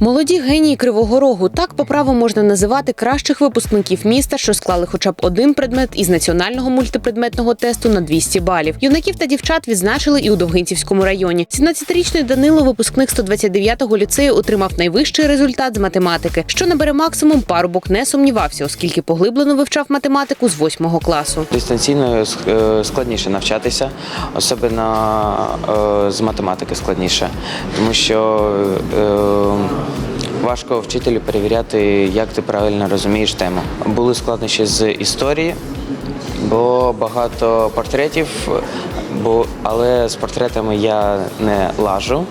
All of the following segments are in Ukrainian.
Молоді генії Кривого Рогу так по праву можна називати кращих випускників міста, що склали хоча б один предмет із національного мультипредметного тесту на 200 балів. Юнаків та дівчат відзначили і у Довгинцівському районі. 17-річний Данило, випускник 129-го ліцею, отримав найвищий результат з математики. Що набере максимум, парубок не сумнівався, оскільки поглиблено вивчав математику з 8 класу. Дистанційно е, складніше навчатися, особливо е, з математики складніше, тому що е, важко вчителю перевіряти, як ти правильно розумієш тему. Були складнощі з історії, бо багато портретів, бо, але з портретами я не лажу.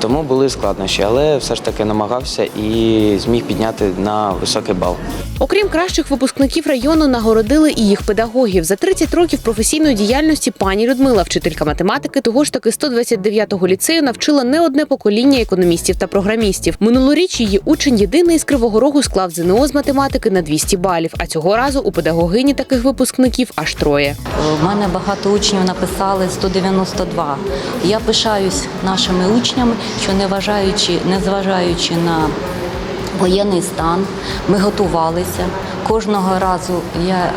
Тому були складнощі, але все ж таки намагався і зміг підняти на високий бал. Окрім кращих випускників району, нагородили і їх педагогів. За 30 років професійної діяльності пані Людмила, вчителька математики, того ж таки 129-го ліцею, навчила не одне покоління економістів та програмістів. Минулоріч її учень єдиний з Кривого Рогу склав ЗНО з математики на 200 балів. А цього разу у педагогині таких випускників аж троє. У мене багато учнів написали 192. Я пишаюсь нашими учнями, що не вважаючи, не зважаючи на воєнний стан, ми готувалися. Кожного разу я е,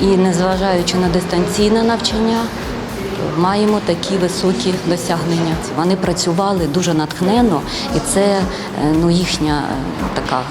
і незважаючи на дистанційне навчання. Маємо такі високі досягнення. Вони працювали дуже натхненно, і це е, ну, їхня е, така,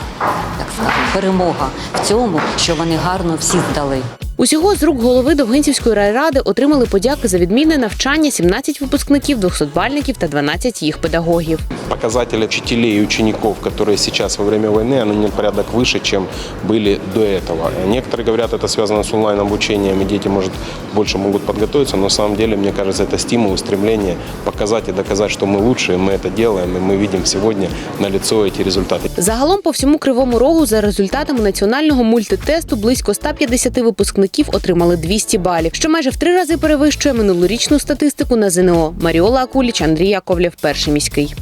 так скажемо, перемога в цьому, що вони гарно всі здали. Усього з рук голови Довгинцівської райради отримали подяки за відмінне навчання 17 випускників, 200-бальників та 12 їх педагогів. Показатели учителей и учеников, которые сейчас во время войны, они на порядок выше, чем были до этого. Некоторые говорят, это связано с онлайн-обучением, и дети, может, больше могут подготовиться, но на самом деле, мне кажется, это стимул, стремление показать и доказать, что мы лучшие, мы это делаем, и мы видим сегодня на лицо эти результаты. Загалом по всьому кривому рогу за результатами національного мультитесту близько 150 випускників отримали 200 балів, що майже в три рази перевищує минулорічну статистику на ЗНО. Маріола Акуліч, Андрій Яковлєв, перший міський.